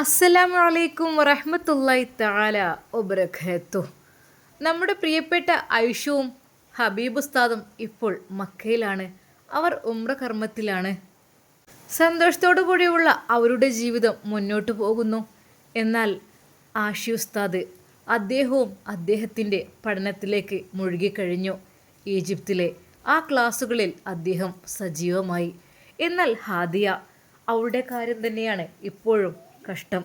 അസ്സലാമു അലൈക്കും വറഹ്മത്തുള്ളാഹി തആല വബറകാത്തു. നമ്മുടെ പ്രിയപ്പെട്ട ഐഷുവും ഹബീബ് ഉസ്താദും ഇപ്പോൾ മക്കയിലാണ്. അവർ ഉമ്ര കർമ്മത്തിലാണ്. സന്തോഷത്തോടു കൂടിയുള്ള അവരുടെ ജീവിതം മുന്നോട്ട് പോകുന്നു. എന്നാൽ ആഷി ഉസ്താദ് അദ്ദേഹവും അദ്ദേഹത്തിന്റെ പഠനത്തിലേക്ക് മുഴുകിക്കഴിഞ്ഞു. ഈജിപ്തിലെ ആ ക്ലാസ്സുകളിൽ അദ്ദേഹം സജീവമായി. എന്നാൽ ഹാദിയ അവളുടെ കാര്യം തന്നെയാണ് ഇപ്പോഴും കഷ്ടം.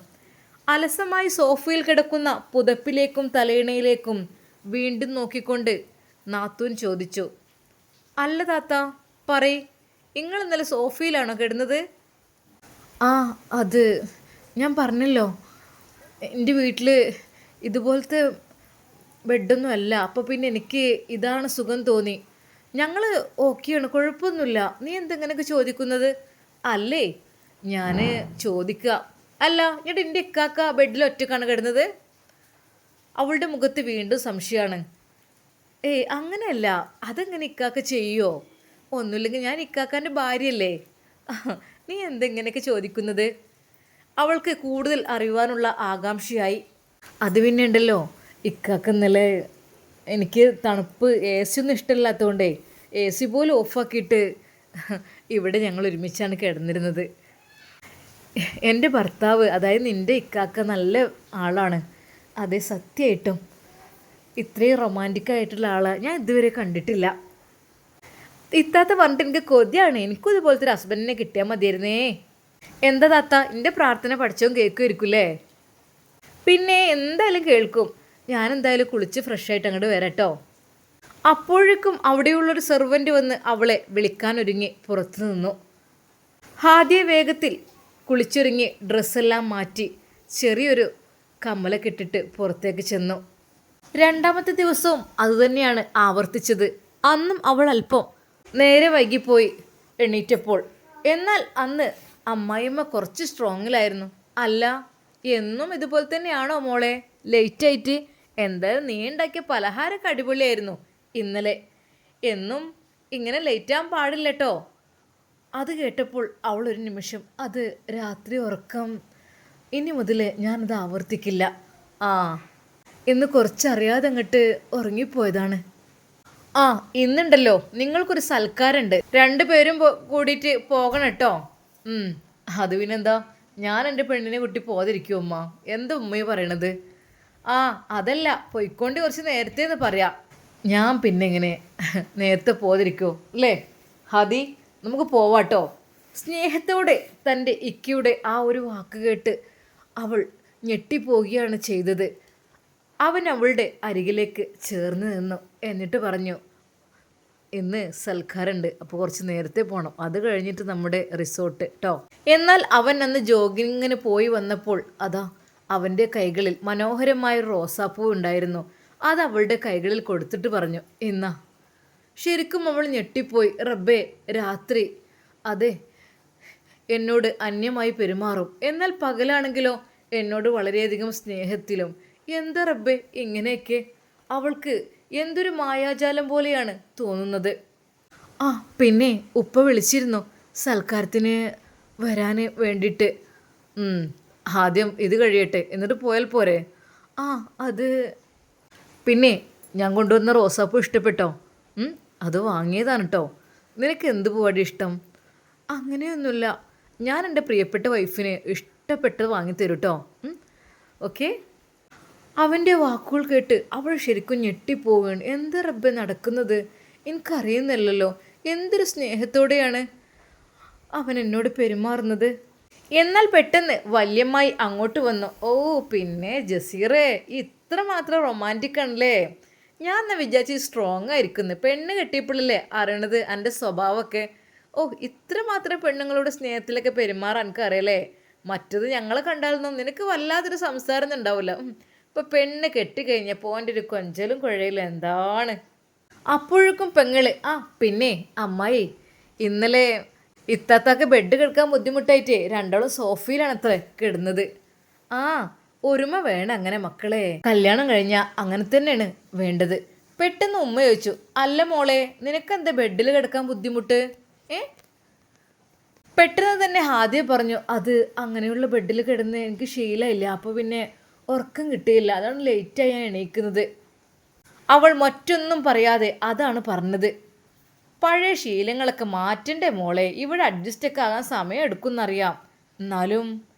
അലസമായി സോഫയിൽ കിടക്കുന്ന പുതപ്പിലേക്കും തലയിണയിലേക്കും വീണ്ടും നോക്കിക്കൊണ്ട് നാത്തൂൻ ചോദിച്ചു അല്ല താത്ത പറയ് നിങ്ങൾ ഇന്നലെ സോഫയിലാണോ കിടന്നത്? ആ അത് ഞാൻ പറഞ്ഞല്ലോ. എന്റെ വീട്ടിൽ ഇതുപോലത്തെ ബെഡൊന്നും അല്ല. അപ്പോൾ പിന്നെ എനിക്ക് ഇതാണ് സുഖം തോന്നി. ഞങ്ങൾ ഓക്കെയാണ് കുഴപ്പമൊന്നുമില്ല. നീ എന്തെങ്ങനെയൊക്കെ ചോദിക്കുന്നത്? അല്ലേ ഞാൻ ചോദിക്കുക അല്ല എന്നിട്ട് എന്റെ ഇക്കാക്ക ബെഡിൽ ഒറ്റക്കാണ് കിടന്നത്. അവളുടെ മുഖത്ത് വീണ്ടും സംശയമാണ്. ഏയ് അങ്ങനെയല്ല. അതെങ്ങനെ ഇക്കാക്ക ചെയ്യുമോ ഒന്നുമില്ലെങ്കിൽ ഞാൻ ഇക്കാക്കാന്റെ ഭാര്യയല്ലേ? നീ എന്തെങ്ങനെയൊക്കെ ചോദിക്കുന്നത്? അവൾക്ക് കൂടുതൽ അറിയുവാനുള്ള ആകാംക്ഷയായി. അത് പിന്നെ ഉണ്ടല്ലോ. ഇക്കാക്ക ഇന്നലെ എനിക്ക് തണുപ്പ് എ സി ഒന്നും ഇഷ്ടമില്ലാത്തതുകൊണ്ടേ എ സി പോലും ഓഫാക്കിയിട്ട് ഇവിടെ ഞങ്ങൾ ഒരുമിച്ചാണ് കിടന്നിരുന്നത്. എന്റെ ഭർത്താവ് അതായത് നിന്റെ ഇക്കാക്ക നല്ല ആളാണ്. അതെ സത്യമായിട്ടും ഇത്രയും റൊമാന്റിക് ആയിട്ടുള്ള ആളെ. ഞാൻ ഇതുവരെ കണ്ടിട്ടില്ല. ഇത്താത്ത പറഞ്ഞിട്ട് എനിക്ക് കൊതിയാണ്. എനിക്കും ഇതുപോലത്തെ ഒരു ഹസ്ബൻഡിനെ കിട്ടിയാൽ മതിയായിരുന്നേ. എന്താ താത്ത? എന്റെ പ്രാർത്ഥന പഠിച്ചവും കേൾക്കുമായിരിക്കുമല്ലേ പിന്നെ എന്തായാലും കേൾക്കും. ഞാൻ എന്തായാലും കുളിച്ച് ഫ്രഷ് ആയിട്ട് അങ്ങോട്ട് വരാട്ടോ. അപ്പോഴേക്കും അവിടെയുള്ളൊരു സെർവന്റ് വന്ന് അവളെ വിളിക്കാനൊരുങ്ങി പുറത്തു നിന്നു. ഹാദ്യ വേഗത്തിൽ കുളിച്ചൊരുങ്ങി ഡ്രസ്സെല്ലാം മാറ്റി ചെറിയൊരു കമ്മലൊക്കെ ഇട്ടിട്ട് പുറത്തേക്ക് ചെന്നു. രണ്ടാമത്തെ ദിവസവും അതുതന്നെയാണ് ആവർത്തിച്ചത്. അന്നും അവൾ അല്പം നേരെ വൈകിപ്പോയി എണീറ്റപ്പോൾ. എന്നാൽ അന്ന് അമ്മായിമ്മ കുറച്ച് സ്ട്രോങ്ങിലായിരുന്നു. അല്ല എന്നും ഇതുപോലെ തന്നെയാണോ മോളെ? ലേറ്റായിട്ട്. എന്തായാലും നീ ഉണ്ടാക്കിയ പലഹാരമൊക്കെ അടിപൊളിയായിരുന്നു ഇന്നലെ. എന്നും ഇങ്ങനെ ലേറ്റ് ആകാൻ പാടില്ല കേട്ടോ അത് കേട്ടപ്പോൾ അവൾ ഒരു നിമിഷം അത് രാത്രി ഉറക്കം. ഇനി മുതൽ ഞാനത് ആവർത്തിക്കില്ല. ആ ഇന്ന് കുറച്ചറിയാതെ അങ്ങോട്ട് ഉറങ്ങിപ്പോയതാണ്. ആ ഇന്നുണ്ടല്ലോ. നിങ്ങൾക്കൊരു സൽക്കാരുണ്ട്. രണ്ടുപേരും പേരും കൂടിയിട്ട് പോകണം കേട്ടോ അത് പിന്നെന്താ? ഞാൻ എന്റെ പെണ്ണിനെ കുട്ടി പോകാതിരിക്കും ഉമ്മ? എന്താ ഉമ്മയെ പറയണത്? ആ അതല്ല. പൊയ്ക്കൊണ്ട് കുറച്ച് നേരത്തെ എന്ന് പറയാം. ഞാൻ പിന്നെ ഇങ്ങനെ നേരത്തെ പോകാതിരിക്കുമോ അല്ലേ ഹതി നമുക്ക് പോവാട്ടോ. സ്നേഹത്തോടെ തന്റെ ഇക്കയുടെ ആ ഒരു വാക്ക് കേട്ട് അവൾ ഞെട്ടിപ്പോവുകയാണ് ചെയ്തത്. അവൻ അവളുടെ അരികിലേക്ക് ചേർന്ന് നിന്നു. എന്നിട്ട് പറഞ്ഞു ഇന്ന് സൽക്കാരുണ്ട്. അപ്പോൾ കുറച്ച് നേരത്തെ പോകണം അത് കഴിഞ്ഞിട്ട് നമ്മുടെ റിസോർട്ട് കേട്ടോ എന്നാൽ അവൻ അന്ന് ജോഗിങ്ങിന് പോയി വന്നപ്പോൾ അതാ അവന്റെ കൈകളിൽ മനോഹരമായ റോസാപ്പൂ ഉണ്ടായിരുന്നു. അത് അവളുടെ കൈകളിൽ കൊടുത്തിട്ട് പറഞ്ഞു ഇന്നാ. ശരിക്കും അവൾ ഞെട്ടിപ്പോയി. റബ്ബേ രാത്രി. അതെ എന്നോട് അന്യമായി പെരുമാറും. എന്നാൽ പകലാണെങ്കിലോ? എന്നോട് വളരെയധികം സ്നേഹത്തിലും. എന്താ റബ്ബേ ഇങ്ങനെയൊക്കെ? അവൾക്ക് എന്തൊരു മായാജാലം പോലെയാണ് തോന്നുന്നത്. ആ പിന്നെ ഉപ്പ വിളിച്ചിരുന്നു. സൽക്കാരത്തിന് വരാൻ വേണ്ടിയിട്ട്. ആദ്യം ഇത് കഴിയട്ടെ. എന്നിട്ട് പോയാൽ പോരെ. ആ അത്. പിന്നെ ഞാൻ കൊണ്ടുവന്ന റോസാപ്പൂ ഇഷ്ടപ്പെട്ടോ? അത് വാങ്ങിയതാണ് കേട്ടോ നിനക്ക് എന്ത് പൂവാടി ഇഷ്ടം? അങ്ങനെയൊന്നുമില്ല. ഞാൻ എന്റെ പ്രിയപ്പെട്ട വൈഫിന് ഇഷ്ടപ്പെട്ടത് വാങ്ങിത്തരും കേട്ടോ ഓക്കെ? അവന്റെ വാക്കുകൾ കേട്ട് അവൾ ശരിക്കും ഞെട്ടിപ്പോവുകയാണ് എന്ത് റബ്ബ് നടക്കുന്നത്? എനിക്കറിയുന്നില്ലല്ലോ. എന്തൊരു സ്നേഹത്തോടെയാണ് അവൻ എന്നോട് പെരുമാറുന്നത്. എന്നാൽ പെട്ടെന്ന് വല്യമ്മായി അങ്ങോട്ട് വന്നു. ഓ പിന്നെ ജസീറേ ഇത്ര മാത്രം റൊമാന്റിക് ആണല്ലേ? ഞാൻ എന്നാ വിചാരിച്ച് സ്ട്രോങ് ആയിരിക്കുന്നു. പെണ്ണ് കെട്ടിയപ്പോഴല്ലേ അറിയണത് എന്റെ സ്വഭാവമൊക്കെ. ഓ ഇത്ര മാത്രം പെണ്ണുങ്ങളോട് സ്നേഹത്തിലൊക്കെ പെരുമാറാൻ എനിക്ക് അറിയല്ലേ മറ്റത് ഞങ്ങളെ കണ്ടാലൊന്നും നിനക്ക് വല്ലാത്തൊരു സംസാരം ഉണ്ടാവില്ല. ഇപ്പം പെണ്ണ് കെട്ടിക്കഴിഞ്ഞപ്പോൾ എന്റെ ഒരു കൊഞ്ചലും കുഴയിലും എന്താണ്? അപ്പോഴേക്കും പെങ്ങൾ ആ പിന്നെ അമ്മായി ഇന്നലെ ഇത്തത്തൊക്കെ ബെഡ് കിടക്കാൻ ബുദ്ധിമുട്ടായിട്ടേ രണ്ടാളും അത്ര കിടന്നത്. ആ ഒരുമ വേണം അങ്ങനെ മക്കളെ. കല്യാണം കഴിഞ്ഞാൽ അങ്ങനെ തന്നെയാണ് വേണ്ടത്. പെട്ടെന്ന് ഉമ്മ ചോദിച്ചു അല്ല മോളെ നിനക്കെന്താ ബെഡിൽ കിടക്കാൻ ബുദ്ധിമുട്ട്? ഏ? പെട്ടെന്ന് തന്നെ ഹാദ്യ പറഞ്ഞു അത് അങ്ങനെയുള്ള ബെഡിൽ കിടന്ന് എനിക്ക് ശീലമില്ല അപ്പോൾ പിന്നെ ഉറക്കം കിട്ടിയില്ല അതാണ് ലേറ്റായി ഞാൻ എണീക്കുന്നത്. അവൾ മറ്റൊന്നും പറയാതെ അതാണ് പറഞ്ഞത്. പഴയ ശീലങ്ങളൊക്കെ മാറ്റണ്ടേ മോളെ ഇവിടെ അഡ്ജസ്റ്റൊക്കെ ആകാൻ സമയം എടുക്കുമെന്നറിയാം. എന്നാലും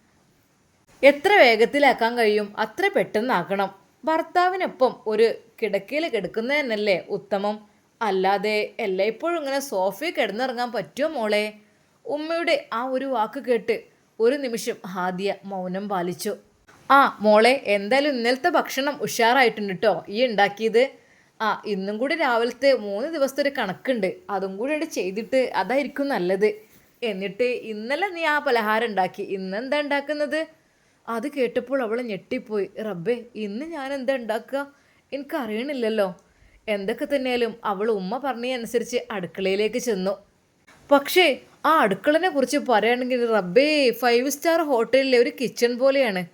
എത്ര വേഗത്തിലാക്കാൻ കഴിയും? അത്ര പെട്ടെന്നാക്കണം. ഭർത്താവിനൊപ്പം ഒരു കിടക്കയിൽ കിടക്കുന്നതെന്നല്ലേ ഉത്തമം. അല്ലാതെ എല്ലായ്പ്പോഴും ഇങ്ങനെ സോഫയിൽ കിടന്നിറങ്ങാൻ പറ്റുമോ മോളെ? ഉമ്മയുടെ ആ ഒരു വാക്ക് കേട്ട് ഒരു നിമിഷം ഹാദിയ മൗനം പാലിച്ചു. ആ മോളെ എന്തായാലും ഇന്നലത്തെ ഭക്ഷണം ഉഷാറായിട്ടുണ്ട് കേട്ടോ ഈ ഉണ്ടാക്കിയത്? ആ ഇന്നും കൂടി രാവിലത്തെ മൂന്ന് ദിവസത്തെ ഒരു കണക്കുണ്ട്. അതും കൂടി ചെയ്തിട്ട് അതായിരിക്കും നല്ലത്. എന്നിട്ട് ഇന്നലെ നീ ആ പലഹാരം ഉണ്ടാക്കി. ഇന്നെന്താ ഉണ്ടാക്കുന്നത്? അത് കേട്ടപ്പോൾ അവൾ ഞെട്ടിപ്പോയി. റബ്ബേ ഇന്ന് ഞാൻ എന്താ ഉണ്ടാക്കുക? എനിക്കറിയണില്ലല്ലോ. എന്തൊക്കെ തന്നെയാലും അവൾ ഉമ്മ പറഞ്ഞതനുസരിച്ച് അടുക്കളയിലേക്ക് ചെന്നു. പക്ഷേ ആ അടുക്കളനെ കുറിച്ച് പറയുകയാണെങ്കിൽ റബ്ബേ ഫൈവ് സ്റ്റാർ ഹോട്ടലിലെ ഒരു കിച്ചൺ പോലെയാണ്.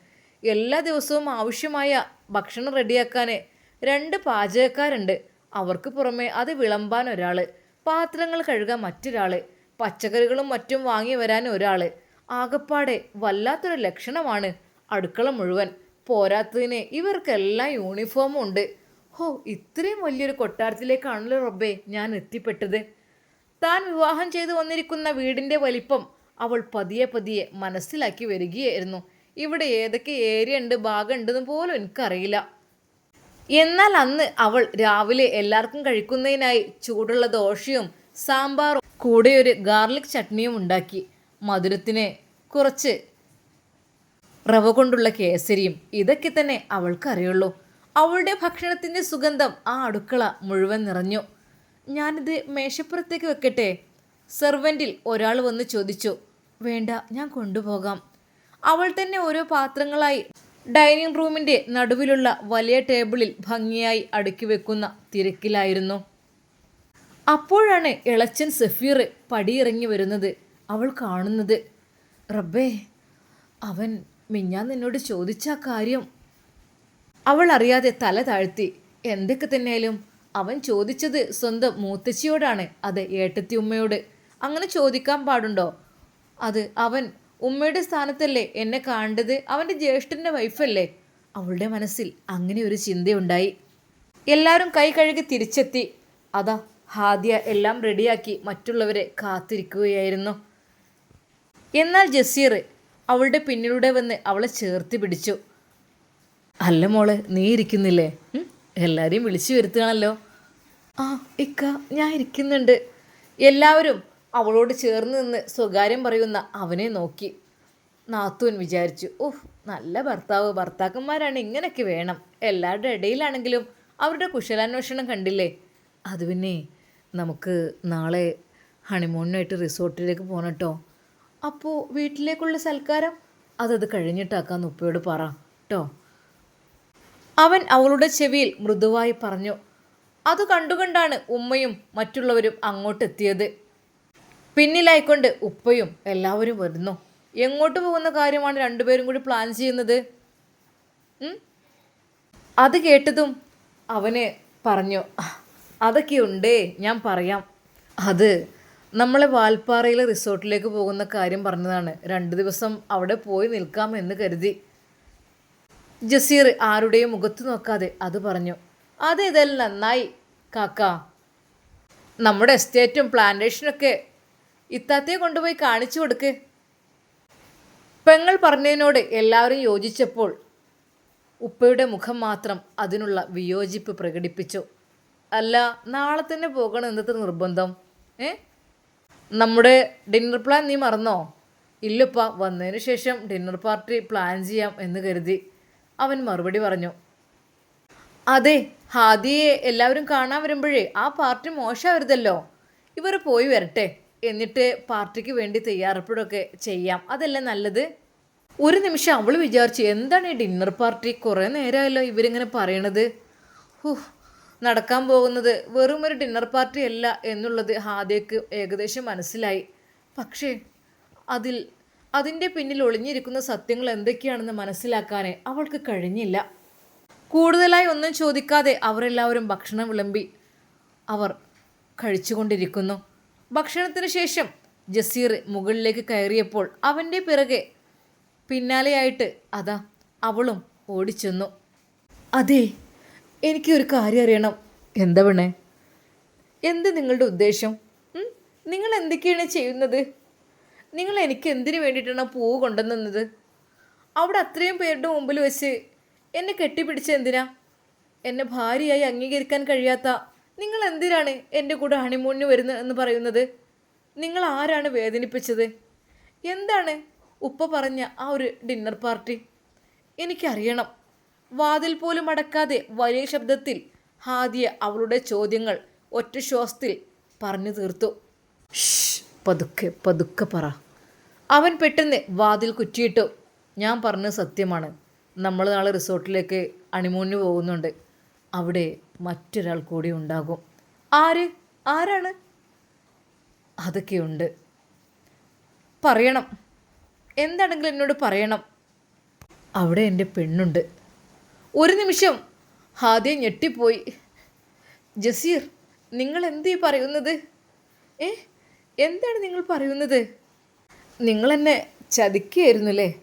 എല്ലാ ദിവസവും ആവശ്യമായ ഭക്ഷണം റെഡിയാക്കാൻ രണ്ട് പാചകക്കാരുണ്ട്. അവർക്ക് പുറമെ അത് വിളമ്പാൻ ഒരാൾ പാത്രങ്ങൾ കഴുകാൻ മറ്റൊരാൾ പച്ചക്കറികളും മറ്റും വാങ്ങി വരാൻ ഒരാൾ ആകപ്പാടെ വല്ലാത്തൊരു ലക്ഷണമാണ് അടുക്കള മുഴുവൻ. പോരാത്തതിന് ഇവർക്കെല്ലാം യൂണിഫോമും ഉണ്ട്. ഹോ ഇത്രയും വലിയൊരു കൊട്ടാരത്തിലേക്കാണല്ലോ റബ്ബേ ഞാൻ എത്തിപ്പെട്ടത്. താൻ വിവാഹം ചെയ്തു വന്നിരിക്കുന്ന വീടിന്റെ വലിപ്പം അവൾ പതിയെ പതിയെ മനസ്സിലാക്കി വരികയായിരുന്നു. ഇവിടെ ഏതൊക്കെ ഏരിയ ഉണ്ട് ഭാഗം ഉണ്ടെന്ന് പോലും എനിക്കറിയില്ല. എന്നാൽ അന്ന് അവൾ രാവിലെ എല്ലാവർക്കും കഴിക്കുന്നതിനായി ചൂടുള്ള ദോശയും സാമ്പാറും കൂടെ ഒരു ഗാർലിക് ചട്നിയും ഉണ്ടാക്കി. മധുരത്തിന് കുറച്ച് റവ കൊണ്ടുള്ള കേസരിയും ഇതൊക്കെ തന്നെ അവൾക്കറിയുള്ളൂ. അവളുടെ ഭക്ഷണത്തിന്റെ സുഗന്ധം ആ അടുക്കള മുഴുവൻ നിറഞ്ഞു. ഞാനിത് മേശപ്പുറത്തേക്ക് വെക്കട്ടെ? സെർവന്റിൽ ഒരാൾ വന്ന് ചോദിച്ചു. വേണ്ട ഞാൻ കൊണ്ടുപോകാം. അവൾ തന്നെ ഓരോ പാത്രങ്ങളായി ഡൈനിങ് റൂമിന്റെ നടുവിലുള്ള വലിയ ടേബിളിൽ ഭംഗിയായി അടുക്കി വെക്കുന്ന തിരക്കിലായിരുന്നു. അപ്പോഴാണ് ഇളച്ചൻ സഫീർ പടിയിറങ്ങി വരുന്നത്. അവൾ കാണുന്നത്. റബ്ബേ അവൻ മിഞ്ഞാൻ നിന്നോട് ചോദിച്ച കാര്യം. അവൾ അറിയാതെ തല താഴ്ത്തി. എന്തൊക്കെ തന്നെയാലും അവൻ ചോദിച്ചത് സ്വന്തം മൂത്തച്ചിയോടാണ് അത് ഏട്ടത്തി ഉമ്മയോട്. അങ്ങനെ ചോദിക്കാൻ പാടുണ്ടോ? അത് അവൻ ഉമ്മയുടെ സ്ഥാനത്തല്ലേ എന്നെ കാണേണ്ടത്? അവന്റെ ജ്യേഷ്ഠന്റെ വൈഫല്ലേ? അവളുടെ മനസ്സിൽ അങ്ങനെ ഒരു ചിന്തയുണ്ടായി. എല്ലാവരും കൈ കഴുകി തിരിച്ചെത്തി. അതാ ഹാദിയ എല്ലാം റെഡിയാക്കി മറ്റുള്ളവരെ കാത്തിരിക്കുകയായിരുന്നു. എന്നാൽ ജസീർ അവളുടെ പിന്നിലൂടെ വന്ന് അവളെ ചേർത്ത് പിടിച്ചു. അല്ല മോളെ നീ ഇരിക്കുന്നില്ലേ? എല്ലാവരെയും വിളിച്ചു വരുത്തുകയാണല്ലോ. ആ ഇക്ക ഞാൻ ഇരിക്കുന്നുണ്ട്. എല്ലാവരും അവളോട് ചേർന്ന് നിന്ന് സ്വകാര്യം പറയുന്ന അവനെ നോക്കി. നാത്തൂൻ വിചാരിച്ചു ഓഹ് നല്ല ഭർത്താവ് ഭർത്താക്കന്മാരാണ് ഇങ്ങനെയൊക്കെ വേണം. എല്ലാവരുടെ ഇടയിലാണെങ്കിലും അവരുടെ കുശലാന്വേഷണം കണ്ടില്ലേ? അത് പിന്നെ നമുക്ക് നാളെ ഹണിമൂണിനായിട്ട് റിസോർട്ടിലേക്ക് പോകണം കേട്ടോ അപ്പോൾ വീട്ടിലേക്കുള്ള സൽക്കാരം? അതത് കഴിഞ്ഞിട്ടാക്കാന്ന് ഉപ്പയോട് പറ കേട്ടോ അവൻ അവളുടെ ചെവിയിൽ മൃദുവായി പറഞ്ഞു അത് കണ്ടുകൊണ്ടാണ് ഉമ്മയും മറ്റുള്ളവരും അങ്ങോട്ടെത്തിയത്. പിന്നിലായിക്കൊണ്ട് ഉപ്പയും എല്ലാവരും വരുന്നു. എങ്ങോട്ട് പോകുന്ന കാര്യമാണ് രണ്ടുപേരും കൂടി പ്ലാൻ ചെയ്യുന്നത്? അത് കേട്ടതും അവന് പറഞ്ഞു അതൊക്കെ ഉണ്ടേ ഞാൻ പറയാം. അത് നമ്മളെ വാൽപ്പാറയിലെ റിസോർട്ടിലേക്ക് പോകുന്ന കാര്യം പറഞ്ഞതാണ്. രണ്ട് ദിവസം അവിടെ പോയി നിൽക്കാം എന്ന് കരുതി. ജസീർ ആരുടെയും മുഖത്ത് നോക്കാതെ അത് പറഞ്ഞു. അത് ഇതെല്ലാം നന്നായി കാക്ക. നമ്മുടെ എസ്റ്റേറ്റും പ്ലാന്റേഷനൊക്കെ ഇത്താത്തയെ കൊണ്ടുപോയി കാണിച്ചു കൊടുക്ക്. പെങ്ങൾ പറഞ്ഞതിനോട് എല്ലാവരും യോജിച്ചപ്പോൾ ഉപ്പയുടെ മുഖം മാത്രം അതിനുള്ള വിയോജിപ്പ് പ്രകടിപ്പിച്ചു. അല്ല നാളെ തന്നെ പോകണം എന്നത്തെ നിർബന്ധം? ഏ? നമ്മുടെ ഡിന്നർ പ്ലാൻ നീ മറന്നോ? ഇല്ലപ്പ വന്നതിന് ശേഷം ഡിന്നർ പാർട്ടി പ്ലാൻ ചെയ്യാം എന്ന് കരുതി അവൻ മറുപടി പറഞ്ഞു. അതെ ഹാദിയെ എല്ലാവരും കാണാൻ വരുമ്പോഴേ ആ പാർട്ടി മോശമാവരുതല്ലോ. ഇവർ പോയി വരട്ടെ എന്നിട്ട് പാർട്ടിക്ക് വേണ്ടി തയ്യാറെടുപ്പൊക്കെ ചെയ്യാം. അതല്ലേ നല്ലത്? ഒരു നിമിഷം അവൾ വിചാരിച്ചു എന്താണ് ഈ ഡിന്നർ പാർട്ടി കുറേ നേരമായല്ലോ ഇവരിങ്ങനെ പറയണത്. ഹൂ നടക്കാൻ പോകുന്നത് വെറും ഒരു ഡിന്നർ പാർട്ടി അല്ല എന്നുള്ളത് ഹാദിയക്ക് ഏകദേശം മനസ്സിലായി. പക്ഷേ അതിൽ അതിന്റെ പിന്നിൽ ഒളിഞ്ഞിരിക്കുന്ന സത്യങ്ങൾ എന്തൊക്കെയാണെന്ന് മനസ്സിലാക്കാനേ അവൾക്ക് കഴിഞ്ഞില്ല. കൂടുതലായി ഒന്നും ചോദിക്കാതെ അവരെല്ലാവരും ഭക്ഷണം വിളമ്പി അവർ കഴിച്ചുകൊണ്ടിരിക്കുന്നു. ഭക്ഷണത്തിന് ശേഷം ജസീർ മുകളിലേക്ക് കയറിയപ്പോൾ അവന്റെ പിറകെ പിന്നാലെയായിട്ട് അതാ അവളും ഓടിച്ചെന്നു. അതെ എനിക്ക് ഒരു കാര്യം അറിയണം. എന്താ വേണേ എന്ത് നിങ്ങളുടെ ഉദ്ദേശം? നിങ്ങൾ എന്തൊക്കെയാണ് ചെയ്യുന്നത്? നിങ്ങൾ എനിക്ക് എന്തിനു വേണ്ടിയിട്ടാണ് പൂവ് കൊണ്ടുവന്നത്? അവിടെ അത്രയും പേരുടെ മുമ്പിൽ വെച്ച് എന്നെ കെട്ടിപ്പിടിച്ച എന്തിനാ? എന്നെ ഭാര്യയായി അംഗീകരിക്കാൻ കഴിയാത്ത നിങ്ങൾ എന്തിനാണ് എന്റെ കൂടെ ഹണിമൂണിന് വരുന്നത് എന്ന് പറയുന്നത്? നിങ്ങൾ ആരാണ് വേദനിപ്പിച്ചത്? എന്താണ് ഉപ്പ പറഞ്ഞ ആ ഒരു ഡിന്നർ പാർട്ടി എനിക്കറിയണം. വാതിൽ പോലും അടക്കാതെ വലിയ ശബ്ദത്തിൽ ഹാദിയ അവളുടെ ചോദ്യങ്ങൾ ഒറ്റ ശ്വാസത്തിൽ പറഞ്ഞു തീർത്തു. പതുക്കെ പതുക്കെ പറ. അവൻ പെട്ടെന്ന് വാതിൽ കുറ്റിയിട്ടു. ഞാൻ പറഞ്ഞത് സത്യമാണ്. നമ്മൾ നാളെ റിസോർട്ടിലേക്ക് അണിമൂണിന് പോകുന്നുണ്ട്. അവിടെ മറ്റൊരാൾ കൂടി ഉണ്ടാകും. ആര്? ആരാണ്? അതൊക്കെയുണ്ട്. പറയണം. എന്താണെങ്കിലും എന്നോട് പറയണം. അവിടെ എന്റെ പെണ്ണുണ്ട്. ഒരു നിമിഷം. ഹാദിയ ഞെട്ടിപ്പോയി. ജസീർ നിങ്ങൾ എന്തീ പറയുന്നത്? ഏ എന്താണ് നിങ്ങൾ പറയുന്നത്? നിങ്ങൾ എന്നെ ചതിക്കുകയായിരുന്നില്ലേ?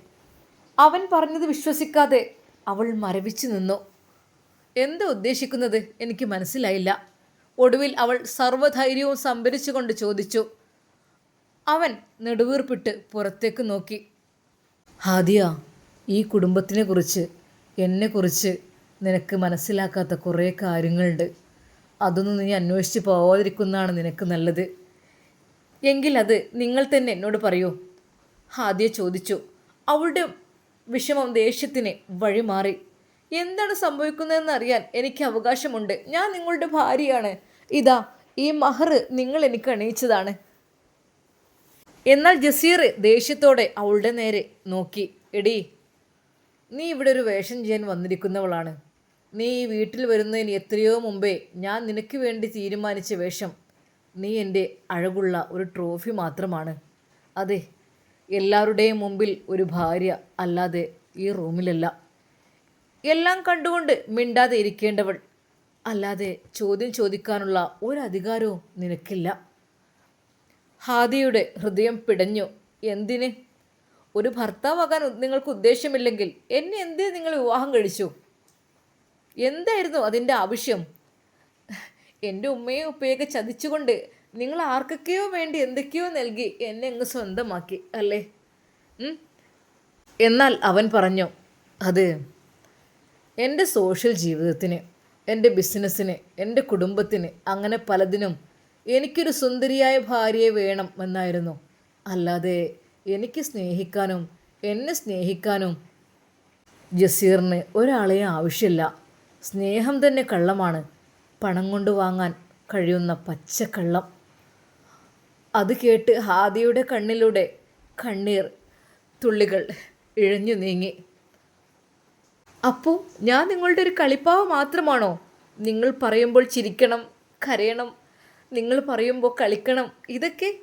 അവൻ പറഞ്ഞത് വിശ്വസിക്കാതെ അവൾ മരവിച്ചു നിന്നു. എന്താ ഉദ്ദേശിക്കുന്നത്? എനിക്ക് മനസ്സിലായില്ല. ഒടുവിൽ അവൾ സർവധൈര്യവും സംഭരിച്ചുകൊണ്ട് ചോദിച്ചു. അവൻ നെടുവീർപ്പിട്ട് പുറത്തേക്ക് നോക്കി. ഹാദിയ ഈ കുടുംബത്തിനെ കുറിച്ച് എന്നെക്കുറിച്ച് നിനക്ക് മനസ്സിലാക്കാത്ത കുറേ കാര്യങ്ങളുണ്ട്. അതൊന്നും നീ അന്വേഷിച്ച് പോവാതിരിക്കുന്നതാണ് നിനക്ക് നല്ലത്. എങ്കിൽ അത് നിങ്ങൾ തന്നെ എന്നോട് പറയൂ. ഹാദിയ ചോദിച്ചു. അവളുടെ വിഷമം ദേഷ്യത്തിന് വഴിമാറി. എന്താണ് സംഭവിക്കുന്നതെന്ന് അറിയാൻ എനിക്ക് അവകാശമുണ്ട്. ഞാൻ നിങ്ങളുടെ ഭാര്യയാണ്. ഇതാ ഈ മഹർ നിങ്ങൾ എനിക്ക് അണിയിച്ചതാണ്. എന്നാൽ ജസീർ ദേഷ്യത്തോടെ അവളുടെ നേരെ നോക്കി. എടി നീ ഇവിടെ ഒരു വേഷം ചെയ്യാൻ വന്നിരിക്കുന്നവളാണ്. നീ ഈ വീട്ടിൽ വരുന്നതിന് എത്രയോ മുമ്പേ ഞാൻ നിനക്ക് വേണ്ടി തീരുമാനിച്ച വേഷം നീ എന്റെ അഴകുള്ള ഒരു ട്രോഫി മാത്രമാണ്. അതെ എല്ലാവരുടെയും മുമ്പിൽ ഒരു ഭാര്യ അല്ലാതെ ഈ റൂമിലല്ല. എല്ലാം കണ്ടുകൊണ്ട് മിണ്ടാതെ ഇരിക്കേണ്ടവൾ അല്ലാതെ ചോദ്യം ചോദിക്കാനുള്ള ഒരു അധികാരവും നിനക്കില്ല. ഹാദിയുടെ ഹൃദയം പിടഞ്ഞു. എന്തിന്? ഒരു ഭർത്താവാകാൻ നിങ്ങൾക്ക് ഉദ്ദേശമില്ലെങ്കിൽ എന്നെ എന്തിന് നിങ്ങൾ വിവാഹം കഴിച്ചു? എന്തായിരുന്നു അതിന്റെ ആവശ്യം? എന്റെ ഉമ്മയും ഉപ്പയൊക്കെ ചതിച്ചുകൊണ്ട് നിങ്ങൾ ആർക്കൊക്കെയോ വേണ്ടി എന്തൊക്കെയോ നൽകി എന്നെ അങ്ങ് സ്വന്തമാക്കി അല്ലേ? എന്നാൽ അവൻ പറഞ്ഞു അത് എന്റെ സോഷ്യൽ ജീവിതത്തിന് എന്റെ ബിസിനസ്സിന് എന്റെ കുടുംബത്തിന് അങ്ങനെ പലതിനും എനിക്കൊരു സുന്ദരിയായ ഭാര്യയെ വേണം എന്നായിരുന്നു. അല്ലാതെ എനിക്ക് സ്നേഹിക്കാനും എന്നെ സ്നേഹിക്കാനും ജസീറിന് ഒരാളെയും ആവശ്യമില്ല. സ്നേഹം തന്നെ കള്ളമാണ്. പണം കൊണ്ട് വാങ്ങാൻ കഴിയുന്ന പച്ചക്കള്ളം അത് കേട്ട് ഹാദിയുടെ കണ്ണിലൂടെ കണ്ണീർ തുള്ളികൾ ഇഴഞ്ഞു നീങ്ങി. അപ്പോൾ ഞാൻ നിങ്ങളുടെ ഒരു കളിപ്പാവ് മാത്രമാണോ? നിങ്ങൾ പറയുമ്പോൾ ചിരിക്കണം കരയണം നിങ്ങൾ പറയുമ്പോൾ കളിക്കണം ഇതൊക്കെ?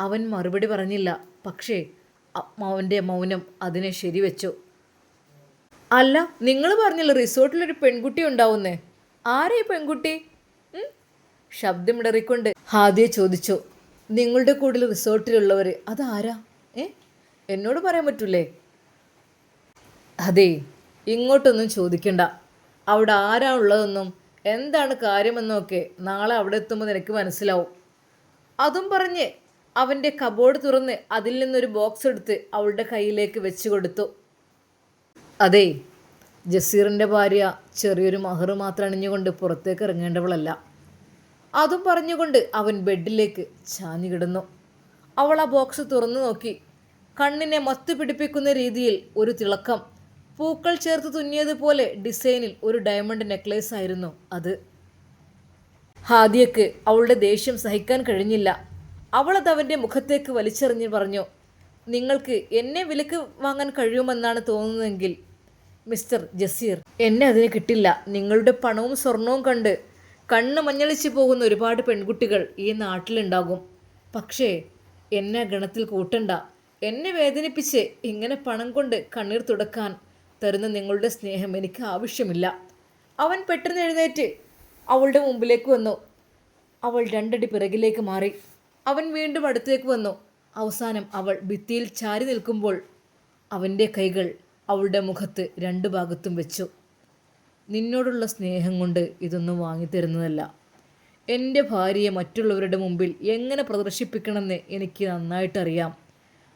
അവൻ മറുപടി പറഞ്ഞില്ല. പക്ഷേ അവന്റെ മൗനം അതിനെ ശരിവെച്ചു. അല്ല നിങ്ങൾ പറഞ്ഞല്ലോ റിസോർട്ടിലൊരു പെൺകുട്ടി ഉണ്ടാവുന്നേ? ആരെ പെൺകുട്ടി? ശബ്ദമിടറിക്കൊണ്ട് ഹാദിയെ ചോദിച്ചു. നിങ്ങളുടെ കൂടെ റിസോർട്ടിലുള്ളവർ അതാരാ? ഏ? എന്നോട് പറയാൻ പറ്റൂലേ? അതെ ഇങ്ങോട്ടൊന്നും ചോദിക്കണ്ട. അവിടെ ആരാ ഉള്ളതെന്നും എന്താണ് കാര്യമെന്നൊക്കെ നാളെ അവിടെ എത്തുമ്പോൾ നിനക്ക് മനസ്സിലാവും. അതും പറഞ്ഞ് അവന്റെ കബോർഡ് തുറന്ന് അതിൽ നിന്നൊരു ബോക്സ് എടുത്ത് അവളുടെ കയ്യിലേക്ക് വെച്ചു കൊടുത്തു. അതെ ജസീറിന്റെ ഭാര്യ ചെറിയൊരു മഹർ മാത്രം അണിഞ്ഞുകൊണ്ട് പുറത്തേക്ക് ഇറങ്ങേണ്ടവളല്ല. അതും പറഞ്ഞുകൊണ്ട് അവൻ ബെഡിലേക്ക് ചാഞ്ഞു കിടന്നു. അവൾ ആ ബോക്സ് തുറന്നു നോക്കി. കണ്ണിനെ മത്തു പിടിപ്പിക്കുന്ന രീതിയിൽ ഒരു തിളക്കം പൂക്കൾ ചേർത്ത് തുന്നിയതുപോലെ ഡിസൈനിൽ ഒരു ഡയമണ്ട് നെക്ലേസ് ആയിരുന്നു അത്. ഹാദിയക്ക് അവളുടെ ദേഷ്യം സഹിക്കാൻ കഴിഞ്ഞില്ല. അവളത് അവന്റെ മുഖത്തേക്ക് വലിച്ചെറിഞ്ഞ് പറഞ്ഞു നിങ്ങൾക്ക് എന്നെ വിലക്ക് വാങ്ങാൻ കഴിയുമെന്നാണ് തോന്നുന്നതെങ്കിൽ മിസ്റ്റർ ജസീർ എന്നെ അതിന് കിട്ടില്ല. നിങ്ങളുടെ പണവും സ്വർണവും കണ്ട് കണ്ണ് മഞ്ഞളിച്ച് പോകുന്ന ഒരുപാട് പെൺകുട്ടികൾ ഈ നാട്ടിലുണ്ടാകും. പക്ഷേ എന്നെ ഗണത്തിൽ കൂട്ടണ്ട. എന്നെ വേദനിപ്പിച്ച് ഇങ്ങനെ പണം കൊണ്ട് കണ്ണീർ തുടക്കാൻ തരുന്ന നിങ്ങളുടെ സ്നേഹം എനിക്ക് ആവശ്യമില്ല. അവൻ പെട്ടെന്ന് എഴുന്നേറ്റ് അവളുടെ മുമ്പിലേക്ക് വന്നു. അവൾ രണ്ടടി പിറകിലേക്ക് മാറി. അവൻ വീണ്ടും അടുത്തേക്ക് വന്നു. അവസാനം അവൾ ഭിത്തിയിൽ ചാരി നിൽക്കുമ്പോൾ അവന്റെ കൈകൾ അവളുടെ മുഖത്ത് രണ്ടു ഭാഗത്തും വെച്ചു. നിന്നോടുള്ള സ്നേഹം കൊണ്ട് ഇതൊന്നും വാങ്ങിത്തരുന്നതല്ല എന്റെ ഭാര്യയെ മറ്റുള്ളവരുടെ മുമ്പിൽ എങ്ങനെ പ്രദർശിപ്പിക്കണമെന്ന് എനിക്ക് നന്നായിട്ടറിയാം.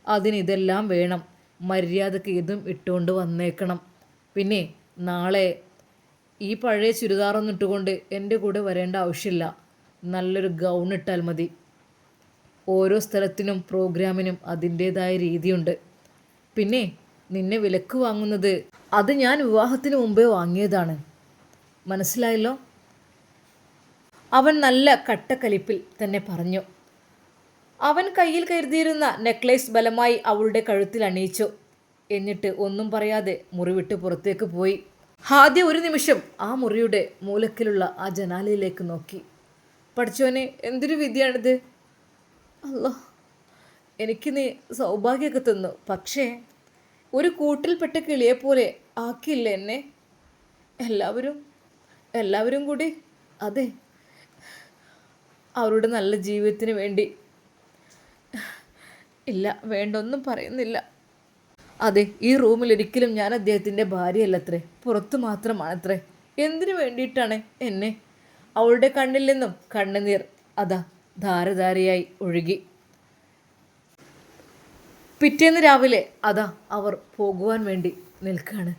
അതിന് ഇതെല്ലാം വേണം. മര്യാദയ്ക്ക് ഇതും ഇട്ടുകൊണ്ട് വന്നേക്കണം. പിന്നെ നാളെ ഈ പഴയ ചുരിദാറൊന്നും ഇട്ടുകൊണ്ട് എന്റെ കൂടെ വരേണ്ട ആവശ്യമില്ല. നല്ലൊരു ഗൗൺ ഇട്ടാൽ മതി. ഓരോ സ്ഥലത്തിനും പ്രോഗ്രാമിനും അതിന്റേതായ രീതിയുണ്ട്. പിന്നെ നിന്നെ വിലക്ക് വാങ്ങുന്നത് അത് ഞാൻ വിവാഹത്തിന് മുമ്പേ വാങ്ങിയതാണ്. മനസ്സിലായല്ലോ? അവൻ നല്ല കട്ടക്കലിപ്പിൽ തന്നെ പറഞ്ഞു. അവൻ കയ്യിൽ കരുതിയിരുന്ന നെക്ലേസ് ബലമായി അവളുടെ കഴുത്തിൽ അണിയിച്ചു. എന്നിട്ട് ഒന്നും പറയാതെ മുറിവിട്ട് പുറത്തേക്ക് പോയി. ആദ്യ ഒരു നിമിഷം ആ മുറിയുടെ മൂലക്കിലുള്ള ആ ജനാലയിലേക്ക് നോക്കി. പഠിച്ചോനെ എന്തൊരു വിധിയാണിത് അല്ലോ എനിക്ക് നീ സൗഭാഗ്യമൊക്കെ തന്നു. പക്ഷേ ഒരു കൂട്ടിൽപ്പെട്ട കിളിയെ പോലെ ആക്കിയില്ല എന്നെ? എല്ലാവരും എല്ലാവരും കൂടി അതെ അവരുടെ നല്ല ജീവിതത്തിന് വേണ്ടി. ഇല്ല വേണ്ടൊന്നും പറയുന്നില്ല. അതെ ഈ റൂമിൽ ഒരിക്കലും ഞാൻ അദ്ദേഹത്തിന്റെ ഭാര്യയല്ലത്രേ പുറത്തു മാത്രമാണത്രേ. എന്തിനു വേണ്ടിയിട്ടാണ് എന്നെ? അവളുടെ കണ്ണിൽ നിന്നും കണ്ണുനീർ അതാ ധാരധാരയായി ഒഴുകി. പിറ്റേന്ന് രാവിലെ അതാ അവർ പോകുവാൻ വേണ്ടി നിൽക്കുകയാണ്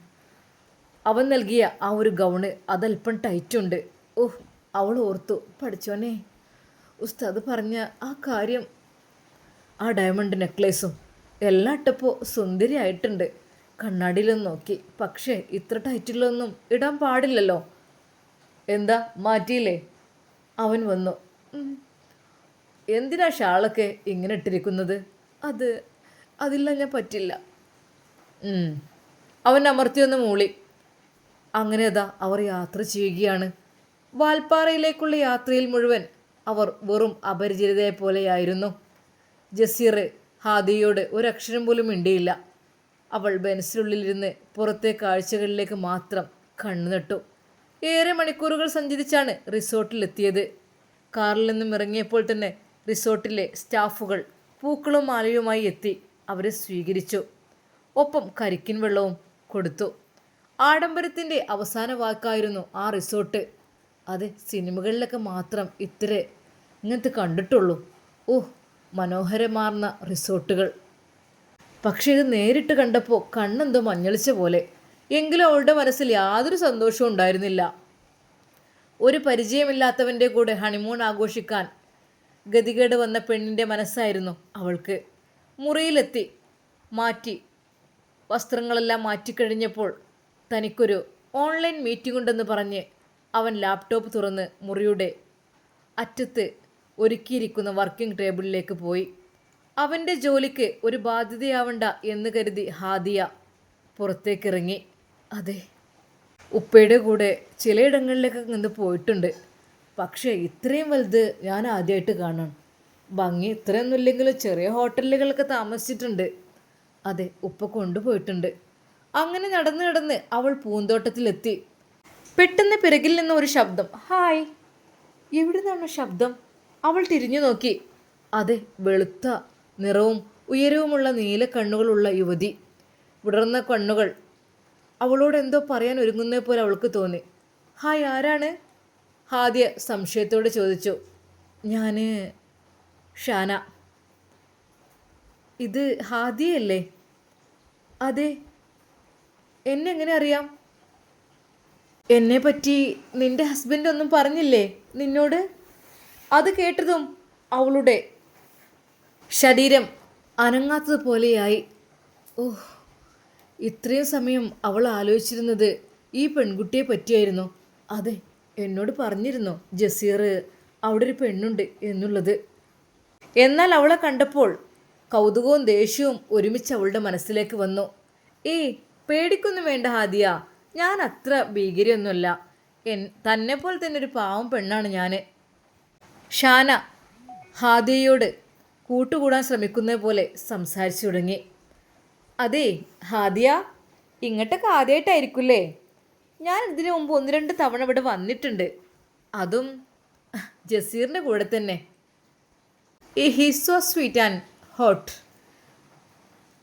അവൻ നൽകിയ ആ ഒരു ഗൗണ് അതല്പം ടൈറ്റുണ്ട് ഓഹ് അവൾ ഓർത്തു പഠിച്ചോനെ ഉസ്താദ് പറഞ്ഞ ആ കാര്യം ആ ഡയമണ്ട് നെക്ലേസും എല്ലാം ഇട്ടപ്പോൾ സുന്ദരിയായിട്ടുണ്ട്. കണ്ണാടിയിലൊന്ന് നോക്കി. പക്ഷേ ഇത്ര ടൈറ്റിലൊന്നും ഇടാൻ പാടില്ലല്ലോ. എന്താ മാറ്റിയില്ലേ? അവൻ വന്നു. "ഉം. എന്തിനാ ഷാളൊക്കെ ഇങ്ങനെ ഇട്ടിരിക്കുന്നത്? അത് അതില്ല ഞാൻ പറ്റില്ല. അവൻ അമർത്തിയൊന്ന് മൂളി. അങ്ങനെ അതാ അവർ യാത്ര ചെയ്യുകയാണ്. വാൽപ്പാറയിലേക്കുള്ള യാത്രയിൽ മുഴുവൻ അവർ വെറും അപരിചിതയെ പോലെയായിരുന്നു. ജസീർ ഹാദിയോട് ഒരക്ഷരം പോലും മിണ്ടിയില്ല. അവൾ ബെൻസിനുള്ളിലിരുന്ന് പുറത്തെ കാഴ്ചകളിലേക്ക് മാത്രം കണ്ണു നട്ടു. ഏറെ മണിക്കൂറുകൾ സഞ്ചരിച്ചാണ് റിസോർട്ടിലെത്തിയത്. കാറിൽ നിന്നും ഇറങ്ങിയപ്പോൾ തന്നെ റിസോർട്ടിലെ സ്റ്റാഫുകൾ പൂക്കളും മാലയുമായി എത്തി അവരെ സ്വീകരിച്ചു. ഒപ്പം കരിക്കിൻ വെള്ളവും കൊടുത്തു. ആഡംബരത്തിന്റെ അവസാന വാക്കായിരുന്നു ആ റിസോർട്ട്. അത് സിനിമകളിലൊക്കെ മാത്രം ഇത്ര ഇങ്ങനത്തെ കണ്ടിട്ടുള്ളൂ. ഓഹ് മനോഹരമാർന്ന റിസോർട്ടുകൾ. പക്ഷേ ഇത് നേരിട്ട് കണ്ടപ്പോൾ കണ്ണെന്തോ മഞ്ഞളിച്ച പോലെ. എങ്കിലും അവളുടെ മനസ്സിൽ യാതൊരു സന്തോഷവും ഉണ്ടായിരുന്നില്ല. ഒരു പരിചയമില്ലാത്തവന്റെ കൂടെ ഹണിമൂൺ ആഘോഷിക്കാൻ ഗതികേട് വന്ന പെണ്ണിന്റെ മനസ്സായിരുന്നു അവൾക്ക്. മുറിയിലെത്തി മാറ്റി വസ്ത്രങ്ങളെല്ലാം മാറ്റിക്കഴിഞ്ഞപ്പോൾ തനിക്കൊരു ഓൺലൈൻ മീറ്റിംഗ് ഉണ്ടെന്ന് പറഞ്ഞ് അവൻ ലാപ്ടോപ്പ് തുറന്ന് മുറിയുടെ അറ്റത്ത് ഒരുക്കിയിരിക്കുന്ന വർക്കിംഗ് ടേബിളിലേക്ക് പോയി. അവന്റെ ജോലിക്ക് ഒരു ബാധ്യതയാവണ്ട എന്ന് കരുതി ഹാദിയ പുറത്തേക്കിറങ്ങി. അതെ ഉപ്പയുടെ കൂടെ ചിലയിടങ്ങളിലേക്ക് നിന്ന് പോയിട്ടുണ്ട്. പക്ഷേ ഇത്രയും വലുത് ഞാൻ ആദ്യമായിട്ട് കാണണം. ഭംഗി ഇത്രയൊന്നും ഇല്ലെങ്കിലും ചെറിയ ഹോട്ടലുകളൊക്കെ താമസിച്ചിട്ടുണ്ട്. അതെ ഉപ്പ കൊണ്ടുപോയിട്ടുണ്ട്. അങ്ങനെ നടന്ന് നടന്ന് അവൾ പൂന്തോട്ടത്തിലെത്തി. പെട്ടെന്ന് പിറകിൽ നിന്ന് ഒരു ശബ്ദം ഹായ്. എവിടെ നിന്നാണ് ശബ്ദം? അവൾ തിരിഞ്ഞു നോക്കി. അതെ വെളുത്ത നിറവും ഉയരവുമുള്ള നീല കണ്ണുകളുള്ള യുവതി. വിടർന്ന കണ്ണുകൾ. അവളോട് എന്തോ പറയാൻ ഒരുങ്ങുന്നതുപോലെ അവൾക്ക് തോന്നി. ഹായ് ആരാണ്? ഹാദ്യ സംശയത്തോടെ ചോദിച്ചു ഞാൻ ഷാന ഇത് ഹാദിയല്ലേ? അതെ എന്നെങ്ങനെ അറിയാം? എന്നെ പറ്റി നിന്റെ ഹസ്ബൻഡ് ഒന്നും പറഞ്ഞില്ലേ നിന്നോട്? അത് കേട്ടതും അവളുടെ ശരീരം അനങ്ങാത്തതുപോലെയായി ഓഹ് ഇത്രയും സമയം അവൾ ആലോചിച്ചിരുന്നത് ഈ പെൺകുട്ടിയെ പറ്റിയായിരുന്നു അതെ എന്നോട് പറഞ്ഞിരുന്നു ജസീർ അവിടെ ഒരു പെണ്ണുണ്ട് എന്നുള്ളത്. എന്നാൽ അവളെ കണ്ടപ്പോൾ കൗതുകവും ദേഷ്യവും ഒരുമിച്ച് അവളുടെ മനസ്സിലേക്ക് വന്നു. ഏയ് പേടിക്കൊന്നും വേണ്ട ഹാദിയ. ഞാൻ അത്ര ഭീകരിയൊന്നുമല്ല. എൻ തന്നെ പോലെ തന്നെ ഒരു പാവം പെണ്ണാണ് ഞാൻ ഷാന ഹാദിയയോട് കൂട്ടുകൂടാൻ ശ്രമിക്കുന്നത് പോലെ സംസാരിച്ചു തുടങ്ങി. അതെ ഹാദിയ ഇങ്ങോട്ടൊക്കെ ആദ്യമായിട്ടായിരിക്കില്ലേ ഞാൻ ഇതിനു മുമ്പ് ഒന്ന് രണ്ട് തവണ ഇവിടെ വന്നിട്ടുണ്ട്. അതും ജസീറിന്റെ കൂടെ തന്നെ. ഈ he's so sweet and hot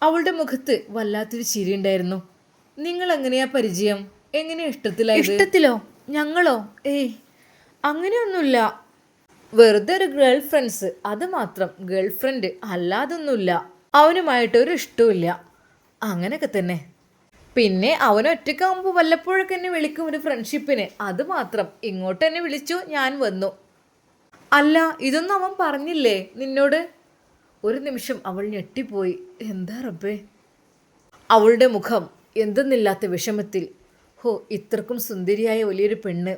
അവളുടെ മുഖത്ത് വല്ലാത്തൊരു ചിരി ഉണ്ടായിരുന്നു. നിങ്ങൾ എങ്ങനെയാ പരിചയം? എങ്ങനെയാ ഇഷ്ടത്തിലായി ഇഷ്ടത്തിലോ? ഞങ്ങളോ? ഏയ് അങ്ങനെയൊന്നുമില്ല. വെറുതെ ഒരു ഗേൾ ഫ്രണ്ട്സ് അത് മാത്രം ഗേൾ ഫ്രണ്ട് അല്ലാതൊന്നുമില്ല. അവനുമായിട്ട് ഒരു ഇഷ്ടമില്ല അങ്ങനെയൊക്കെ തന്നെ. പിന്നെ അവൻ ഒറ്റക്കാകുമ്പോൾ വല്ലപ്പോഴൊക്കെ എന്നെ വിളിക്കും ഒരു ഫ്രണ്ട്ഷിപ്പിന് അത് മാത്രം. ഇങ്ങോട്ട് എന്നെ വിളിച്ചു ഞാൻ വന്നു. അല്ല ഇതൊന്നും അവൻ പറഞ്ഞില്ലേ നിന്നോട്? ഒരു നിമിഷം അവൾ ഞെട്ടിപ്പോയി. എന്താ റബ്ബേ? അവളുടെ മുഖം എന്തെന്നില്ലാത്ത വിഷമത്തിൽ. ഹോ ഇത്രക്കും സുന്ദരിയായ വലിയൊരു പെണ്ണ്.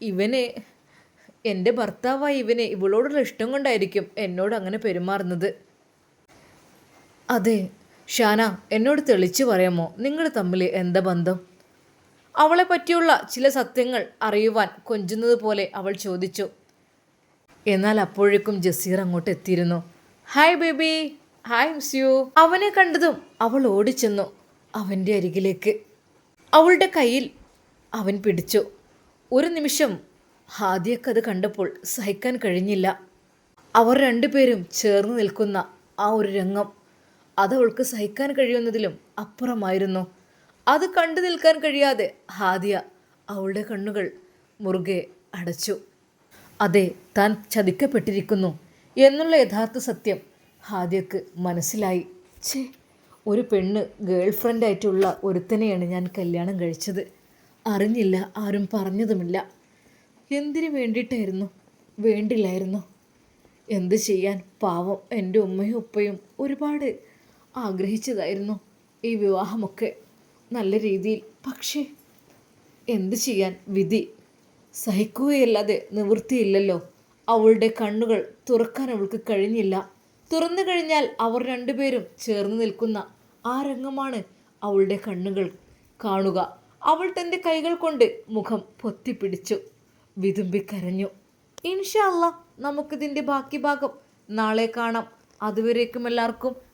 ഇവനെ എന്റെ ഭർത്താവായി ഇവന് ഇവളോടുള്ള ഇഷ്ടം കൊണ്ടായിരിക്കും എന്നോട് അങ്ങനെ പെരുമാറുന്നത്. അതെ ഷാന എന്നോട് തെളിച്ചു പറയാമോ? നിങ്ങൾ തമ്മിൽ എന്താ ബന്ധം? അവളെ പറ്റിയുള്ള ചില സത്യങ്ങൾ അറിയുവാൻ കൊഞ്ചുന്നത് പോലെ അവൾ ചോദിച്ചു. എന്നാൽ അപ്പോഴേക്കും ജസീർ അങ്ങോട്ട് എത്തിയിരുന്നു. Hi baby. Hi miss you അവനെ കണ്ടതും അവൾ ഓടിച്ചെന്നു അവന്റെ അരികിലേക്ക്. അവളുടെ കയ്യിൽ അവൻ പിടിച്ചു. ഒരു നിമിഷം ഹാദിയക്കത് കണ്ടപ്പോൾ സഹിക്കാൻ കഴിഞ്ഞില്ല. അവർ രണ്ടുപേരും ചേർന്ന് നിൽക്കുന്ന ആ ഒരു രംഗം. അതവൾക്ക് സഹിക്കാൻ കഴിയുന്നതിലും അപ്പുറമായിരുന്നു. അത് കണ്ടു നിൽക്കാൻ കഴിയാതെ ഹാദിയ അവളുടെ കണ്ണുകൾ മുറുകെ അടച്ചു. അതെ താൻ ചതിക്കപ്പെട്ടിരിക്കുന്നു എന്നുള്ള യഥാർത്ഥ സത്യം ഹാദിയക്ക് മനസ്സിലായി. ഛേ ഒരു പെണ്ണ് ഗേൾ ഫ്രണ്ടായിട്ടുള്ള ഒരുത്തനെയാണ് ഞാൻ കല്യാണം കഴിച്ചത്. അറിഞ്ഞില്ല ആരും പറഞ്ഞതുമില്ല. എന്തിനു വേണ്ടിയിട്ടായിരുന്നു? വേണ്ടില്ലായിരുന്നു. എന്ത് ചെയ്യാൻ? പാവം എന്റെ ഉമ്മയും ഉപ്പയും ഒരുപാട് ആഗ്രഹിച്ചതായിരുന്നു ഈ വിവാഹമൊക്കെ നല്ല രീതിയിൽ. പക്ഷേ എന്തു ചെയ്യാൻ വിധി? സഹിക്കുകയല്ലാതെ നിവൃത്തിയില്ലല്ലോ. അവളുടെ കണ്ണുകൾ തുറക്കാൻ അവൾക്ക് കഴിഞ്ഞില്ല. തുറന്നു കഴിഞ്ഞാൽ അവർ രണ്ടുപേരും ചേർന്ന് നിൽക്കുന്ന ആ രംഗമാണ് അവളുടെ കണ്ണുകൾ കാണുക. അവൾ തന്റെ കൈകൾ കൊണ്ട് മുഖം പൊത്തിപ്പിടിച്ചു. വിതുമ്പിക്കരഞ്ഞു ഇൻഷാ അല്ലാ നമുക്കിതിന്റെ ബാക്കി ഭാഗം നാളെ കാണാം. അതുവരേക്കും എല്ലാവർക്കും